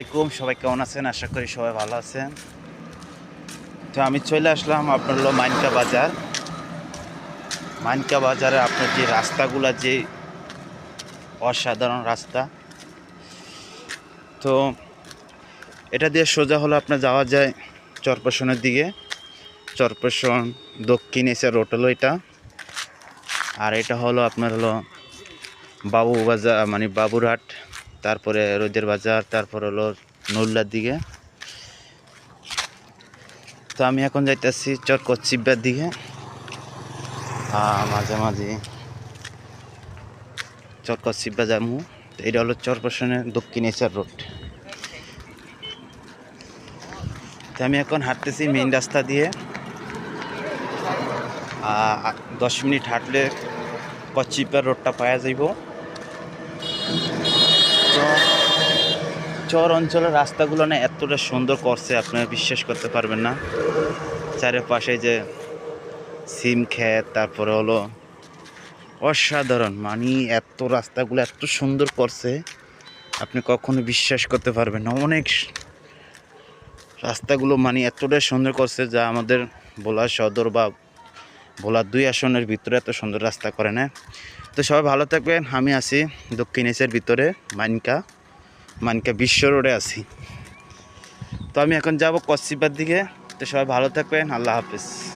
আসসালামাইকুম সবাই কেমন আছেন? আশা করি সবাই ভালো আছেন। তো আমি চলে আসলাম, আপনার হলো মাইনকা বাজার। মাইনকা বাজারে আপনার যে রাস্তাগুলো, যে অসাধারণ রাস্তা। তো এটা দিয়ে সোজা হলো আপনার যাওয়া যায় চরপেশনের দিকে। চরপেশন দক্ষিণ এসে রোড হলো এটা। আর এটা হলো আপনার হলো বাবু বাজার মানে বাবুরহাট। তারপরে রোদের বাজার, তারপর হলো নল্লার দিকে। তো আমি এখন যাইতেছি চর কচ্ছিব্বার দিকে। মাঝে মাঝে চর কচ্ছিব্বা তো এটা হলো চরপেশনের দক্ষিণ এশিয়ার রোড। তো আমি এখন হাঁটতেছি মেইন রাস্তা দিয়ে। দশ মিনিট হাঁটলে কচ্ছিপার রোডটা পাওয়া যাইব। চর অঞ্চলের রাস্তাগুলো না এতটা সুন্দর করছে, আপনারা বিশ্বাস করতে পারবেন না। চারিপাশে যে সিম ক্ষেত, তারপরে হলো অসাধারণ মানে এত রাস্তাগুলো এত সুন্দর করছে, আপনি কখনো বিশ্বাস করতে পারবেন না। অনেক রাস্তাগুলো মানে এতটাই সুন্দর করছে যা আমাদের ভোলা সদর বা ভোলা দুই আসনের ভিতরে এত সুন্দর রাস্তা করে না। তো সবাই ভালো থাকবেন, আমি আছি দক্ষিণ এশিয়ার ভিতরে, মানকা। মানকা বিশ্ব রোডে আছি। তো আমি এখন যাব কচ্ছিপার দিকে। তো সবাই ভালো থাকবেন। আল্লাহ হাফিজ।